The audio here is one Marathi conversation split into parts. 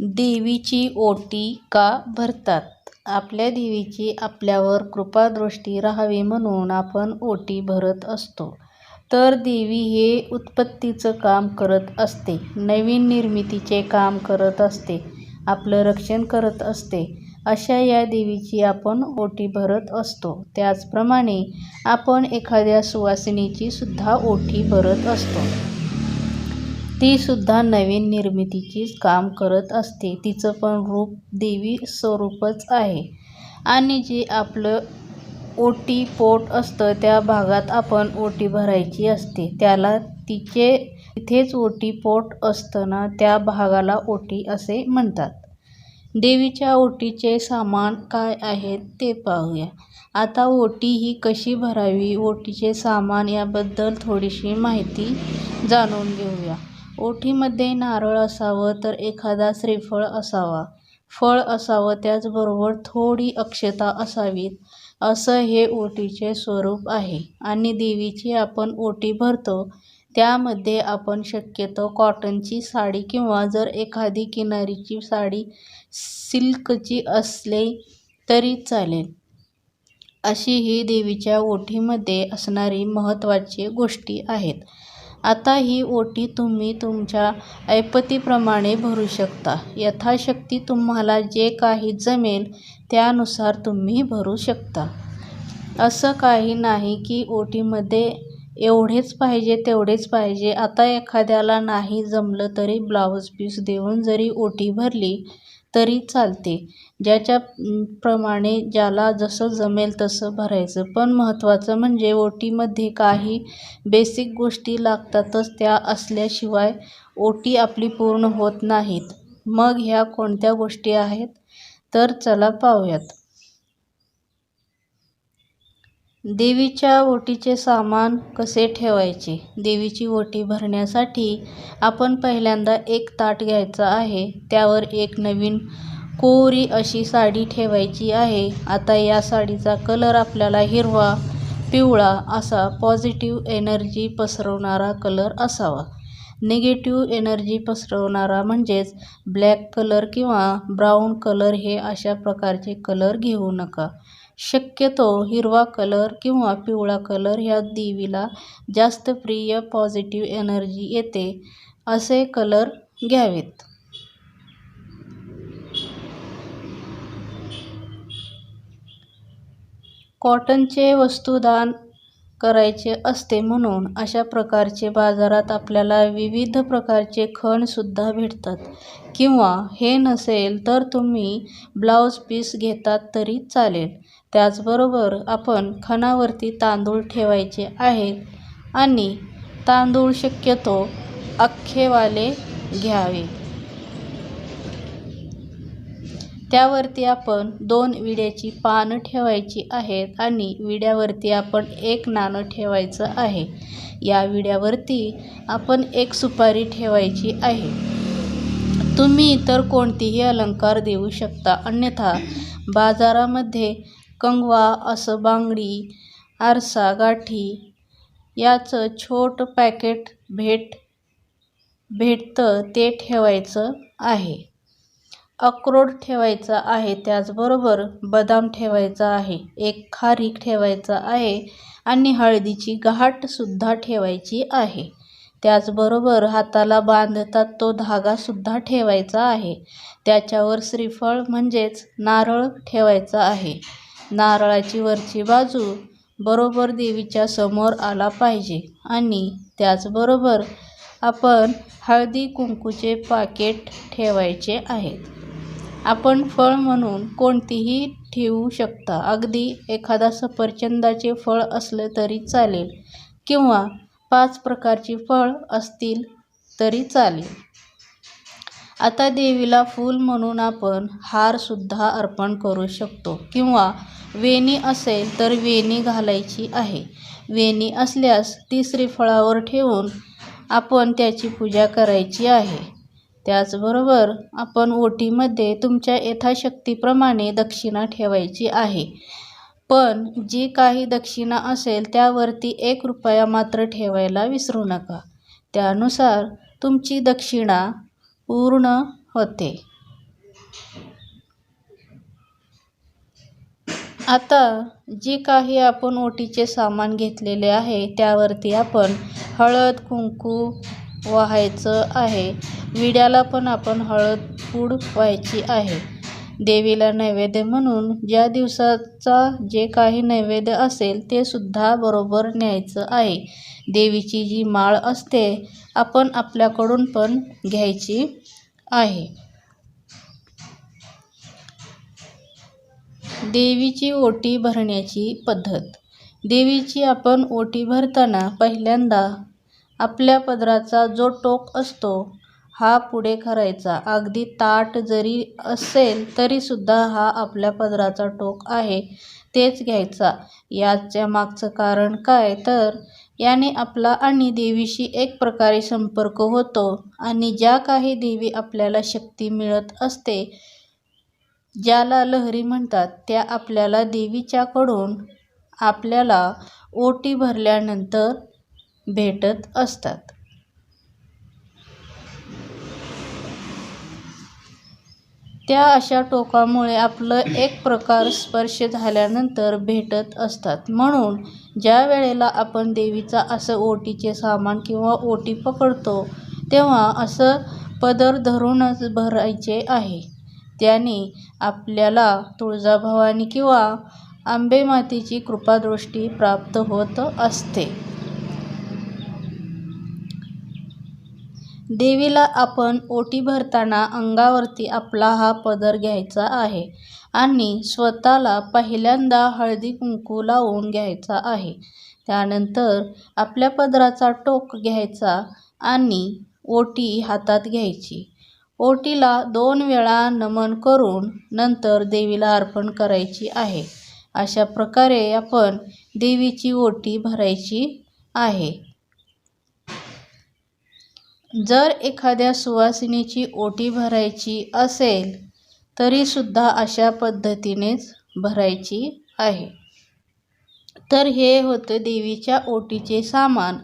देवीची ओटी का भरतात? आपल्या देवीची आपल्यावर कृपादृष्टी राहावी म्हणून आपण ओटी भरत असतो. तर देवी हे उत्पत्तीचं काम करत असते. नवीन निर्मितीचे काम करत असते. आपलं रक्षण करत असते. अशा या देवीची आपण ओटी भरत असतो. त्याचप्रमाणे आपण एखाद्या सुवासिनीची सुद्धा ओटी भरत असतो. ती सुद्धा नवीन निर्मितीचीच काम करत असते. तिचं पण रूप देवी स्वरूपच आहे. आणि जे आपलं ओटी पोट असतं त्या भागात आपण ओटी भरायची असते. त्याला जिथेच ओटी पोट असतं ना त्या भागाला ओटी असे म्हणतात. देवीच्या ओटीचे सामान काय आहेत ते पाहूया. आता ओटी ही कशी भरावी, ओटीचे सामान याबद्दल थोडीशी माहिती जाणून घेऊया. ओटीमध्ये नारळ असावं तर एखादा श्रीफळ असावा, फळ असावं त्याचबरोबर थोडी अक्षता असावीत असं हे ओटीचे स्वरूप आहे. आणि देवीची आपण ओटी भरतो त्यामध्ये आपण शक्यतो कॉटनची साडी किंवा जर एखादी किनारीची साडी सिल्कची असली तरी चालेल. अशी ही देवीच्या ओटीमध्ये असणारी महत्त्वाची गोष्टी आहेत. आता ही ओटी तुम्ही तुमच्या ऐपतीप्रमाणे भरू शकता. यथाशक्ती तुम्हाला जे काही जमेल त्यानुसार तुम्ही भरू शकता. असं काही नाही की ओटीमध्ये एवढेच पाहिजे तेवढेच पाहिजे. आता एखाद्याला नाही जमलं तरी ब्लाऊज पीस देऊन जरी ओटी भरली तरी चालते. ज्याच्या प्रमाणे ज्याला जसं जमेल तसं भरायचं. पण महत्त्वाचं म्हणजे ओटीमध्ये काही बेसिक गोष्टी लागतातच त्या असल्याशिवाय ओटी आपली पूर्ण होत नाहीत. मग ह्या कोणत्या गोष्टी आहेत तर चला पाहूयात. देवीच्या ओटीचे सामान कसे ठेवायचे? देवीची ओटी भरण्यासाठी आपण पहिल्यांदा एक ताट घ्यायचा आहे. त्यावर एक नवीन कोरी अशी साडी ठेवायची आहे. आता या साडीचा कलर आपल्याला हिरवा, पिवळा असा पॉझिटिव्ह एनर्जी पसरवणारा कलर असावा. निगेटिव्ह एनर्जी पसरवणारा म्हणजेच ब्लॅक कलर किंवा ब्राऊन कलर हे अशा प्रकारचे कलर घेऊ नका. शक्यतो हिरवा कलर किंवा पिवळा कलर ह्या देवीला जास्त प्रिय, पॉझिटिव्ह एनर्जी येते असे कलर घ्यावेत. कॉटनचे वस्तुदान करायचे असते म्हणून अशा प्रकारचे बाजारात आपल्याला विविध प्रकारचे खण सुद्धा भेटतात. किंवा हे नसेल तर तुम्ही ब्लाऊज पीस घेतात तरी चालेल. त्याचबरोबर आपण खणावरती तांदूळ ठेवायचे आहेत आणि तांदूळ शक्यतो अख्खेवाले घ्यावे. त्यावरती आपण दोन विड्याची पानं ठेवायची आहेत आणि विड्यावरती आपण एक नाणं ठेवायचं आहे. या विड्यावरती आपण एक सुपारी ठेवायची आहे. तुम्ही इतर कोणतीही अलंकार देऊ शकता. अन्यथा बाजारामध्ये कंगवा असं बांगडी, आरसा, गाठी याचं छोटं पॅकेट भेट भेटतं ते ठेवायचं आहे. अक्रोड ठेवायचा आहे. त्याचबरोबर बदाम ठेवायचा आहे. एक खारीक ठेवायचा आहे आणि हळदीची गाठ ठेवायची आहे. त्याचबरोबर हाताला बांधतात तो धागासुद्धा ठेवायचा आहे. त्याच्यावर श्रीफळ म्हणजेच नारळ ठेवायचा आहे. नारळाची वरची बाजू बरोबर देवीच्या समोर आला पाहिजे. आणि त्याचबरोबर आपण हळदी कुंकूचे पाकेट ठेवायचे आहेत. आपण फळ म्हणून कोणतीही ठेवू शकता. अगदी एखादा सफरचंदाचे फळ असलं तरी चालेल किंवा पाच प्रकारची फळ असतील तरी चालेल. आता देवीला फूल म्हणून आपण हारसुद्धा अर्पण करू शकतो. किंवा वेणी असेल तर वेणी घालायची आहे. वेणी असल्यास ती श्रीफळावर ठेवून आपण त्याची पूजा करायची आहे. त्याचबरोबर आपण ओटीमध्ये तुमच्या यथाशक्तीप्रमाणे दक्षिणा ठेवायची आहे. पण जी काही दक्षिणा असेल त्यावरती एक रुपया मात्र ठेवायला विसरू नका. त्यानुसार तुमची दक्षिणा पूर्ण होते. आता जे काही आपण ओटीचे सामान घेतलेले आहे त्यावरती आपण हळद कुंकू वाहायचं आहे. विड्याला पण आपण हळद पूड व्हायची आहे. देवीला नैवेद्य म्हणून ज्या दिवसाचा जे काही नैवेद्य असेल ते सुद्धा बरोबर न्यायचं आहे. देवीची जी माळ असते आपण आपल्याकडून पण घ्यायची आहे. देवीची ओटी भरण्याची पद्धत. देवीची आपण ओटी भरताना पहिल्यांदा आपल्या पदराचा जो टोक असतो हा पुढे करायचा. अगदी ताट जरी असेल तरीसुद्धा हा आपल्या पदराचा टोक आहे तेच घ्यायचा. याच्या मागचं कारण काय? तर याने आपला आणि देवीशी एक प्रकारे संपर्क होतो आणि ज्या काही देवी आपल्याला शक्ती मिळत असते ज्याला लहरी म्हणतात त्या आपल्याला देवीच्याकडून आपल्याला ओटी भरल्यानंतर भेटत असतात. त्या अशा टोकामुळे आपलं एक प्रकार स्पर्श झाल्यानंतर भेटत असतात. म्हणून ज्या वेळेला आपण देवीचा असं ओटीचे सामान किंवा ओटी पकडतो तेव्हा असं पदर धरूनच भरायचे आहे. त्याने आपल्याला तुळजाभवानी किंवा आंबेमातेची कृपादृष्टी प्राप्त होत असते. देवीला आपण ओटी भरताना अंगावरती आपला हा पदर घ्यायचा आहे आणि स्वतःला पहिल्यांदा हळदी कुंकू लावून घ्यायचा आहे. त्यानंतर आपल्या पदराचा टोक घ्यायचा आणि ओटी हातात घ्यायची. ओटीला दोन वेळा नमन करून नंतर देवीला अर्पण करायची आहे. अशा प्रकारे आपण देवीची ओटी भरायची आहे. जर एखाद्या सुवासिनीची ओटी भरायची असेल तरीसुद्धा अशा पद्धतीनेच भरायची आहे. तर हे होतं देवीच्या ओटीचे सामान.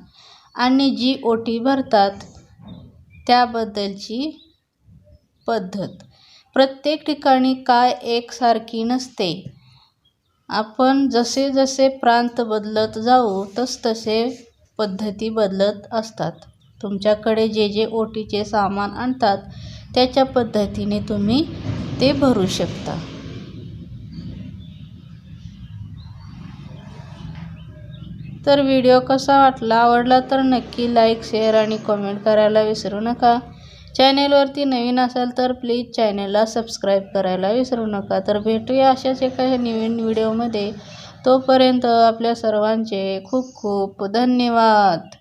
आणि जी ओटी भरतात त्याबद्दलची पद्धत. प्रत्येक ठिकाणी काय एकसारखी नसते. आपण जसे जसे प्रांत बदलत जाऊ तसतसे पद्धती बदलत असतात. तुमच्याकडे जे जे ओटीचे सामान आणतात त्याच्या पद्धतीने तुम्ही ते भरू शकता. तर व्हिडिओ कसा वाटला आवडला तर नक्की लाईक शेअर आणि कमेंट करायला विसरू नका. चॅनेलवरती नवीन असाल तर प्लीज चॅनेलला सबस्क्राईब करायला विसरू नका. तर भेटूया अशाच एका नवीन व्हिडिओमध्ये. तोपर्यंत आपल्या सर्वांचे खूप खूप धन्यवाद.